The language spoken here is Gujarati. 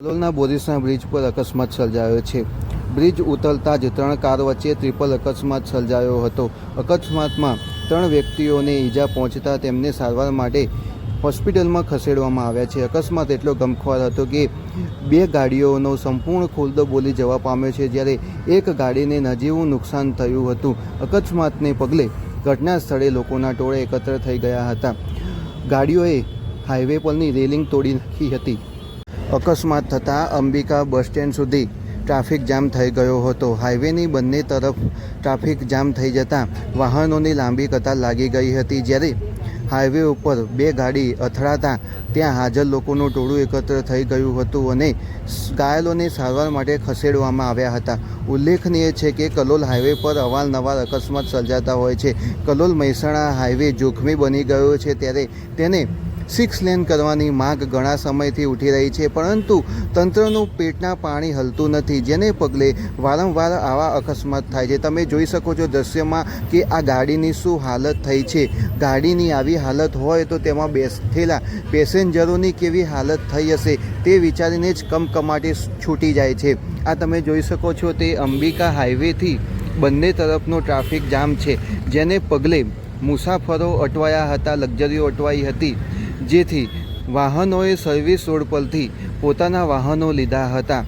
કલોલના બોરીસના બ્રિજ પર અકસ્માત સર્જાયો છે. બ્રિજ ઉતરતા જ ત્રણ કાર વચ્ચે ટ્રિપલ અકસ્માત સર્જાયો હતો. અકસ્માતમાં ત્રણ વ્યક્તિઓને ઈજા પહોંચતા તેમને સારવાર માટે હોસ્પિટલમાં ખસેડવામાં આવ્યા છે. અકસ્માત એટલો ગમખ્વાર હતો કે બે ગાડીઓનો સંપૂર્ણ ખુલ્દો બોલી જવા પામ્યો છે, જ્યારે એક ગાડીને નજીવું નુકસાન થયું હતું. અકસ્માતને પગલે ઘટના સ્થળે લોકોના ટોળે એકત્ર થઈ ગયા હતા. ગાડીઓએ હાઈવે પરની રેલિંગ તોડી નાખી હતી. અકસ્માત થતાં અંબિકા બસ સ્ટેન્ડ સુધી ટ્રાફિક જામ થઈ ગયો હતો. હાઈવેની બંને તરફ ટ્રાફિક જામ થઈ જતાં વાહનોની લાંબી કતાર લાગી ગઈ હતી. જ્યારે હાઈવે ઉપર બે ગાડી અથડાતા ત્યાં હાજર લોકોનું ટોળું એકત્ર થઈ ગયું હતું અને ઘાયલોને સારવાર માટે ખસેડવામાં આવ્યા હતા. ઉલ્લેખનીય છે કે કલોલ હાઈવે પર અવારનવાર અકસ્માત સર્જાતા હોય છે. કલોલ મહેસાણા હાઈવે જોખમી બની ગયો છે. ત્યારે તેને સિક્સ લેન કરવાની માંગ ઘણા સમયથી ઉઠી રહી છે, પરંતુ તંત્રનું પેટના પાણી હલતું નથી, જેને પગલે વારંવાર આવા અકસ્માત થાય છે. તમે જોઈ શકો છો દ્રશ્યમાં કે આ ગાડીની શું હાલત થઈ છે. ગાડીની આવી હાલત હોય તો તેમાં બેસેલા પેસેન્જરોની કેવી હાલત થઈ હશે તે વિચારીને જ કમકમાટી છૂટી જાય છે. આ તમે જોઈ શકો છો તે અંબિકા હાઈવેથી બંને તરફનો ટ્રાફિક જામ છે, જેને પગલે મુસાફરો અટવાયા હતા, લક્ઝરીઓ અટવાઈ હતી. જેથી વાહનોએ સર્વિસ રોડ પરથી પોતાના વાહનો લીધા હતા.